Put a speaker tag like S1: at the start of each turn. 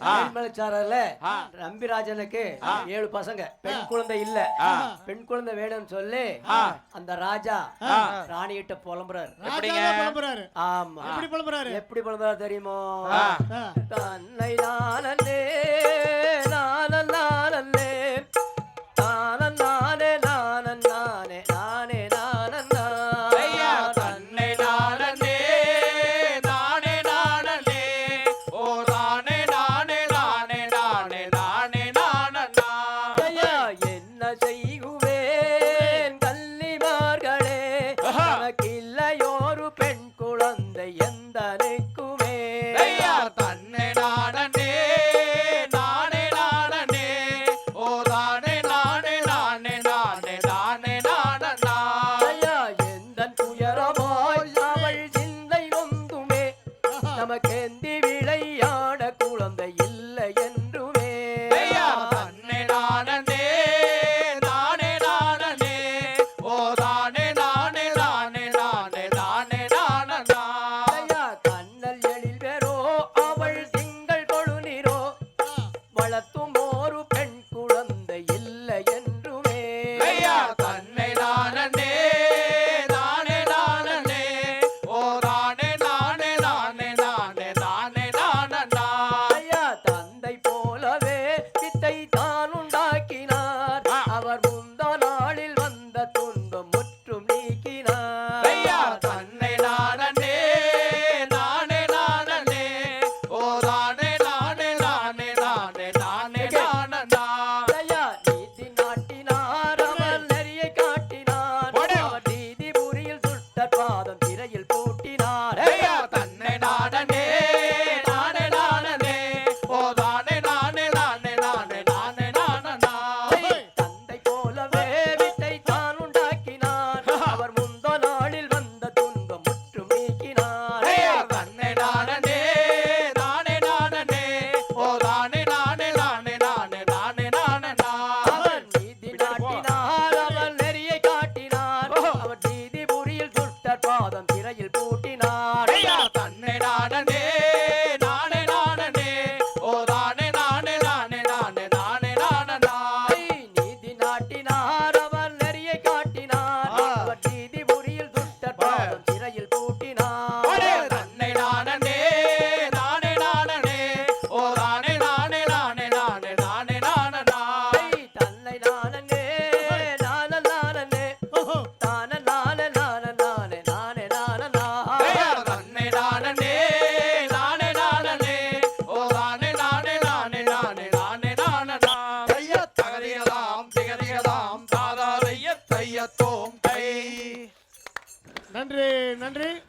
S1: தமிழ்மலைச்சாரல
S2: நம்பிராஜனுக்கு ஏழு பசங்க. பெண் குழந்தை இல்ல. பெண் குழந்தை வேணும்னு சொல்லி அந்த ராஜா ராணி
S1: கிட்ட
S3: புலம்புறாரு. புலம்புறாரு.
S2: ஆமா.
S3: எப்படி புலம்புறாரு?
S2: எப்படி புலம்புறாரு தெரியுமோ? தன்னை நானே
S1: தந்தனைக்குமே தன்னை நாடனே நானே நாடனே. ஓ தானே நானே நானே நானே நானே
S2: நாடனா எந்த துயரமாய் அவள் சிந்தை
S1: தாதாரைய தையத்தோம் கை.
S3: நன்றி நன்றி.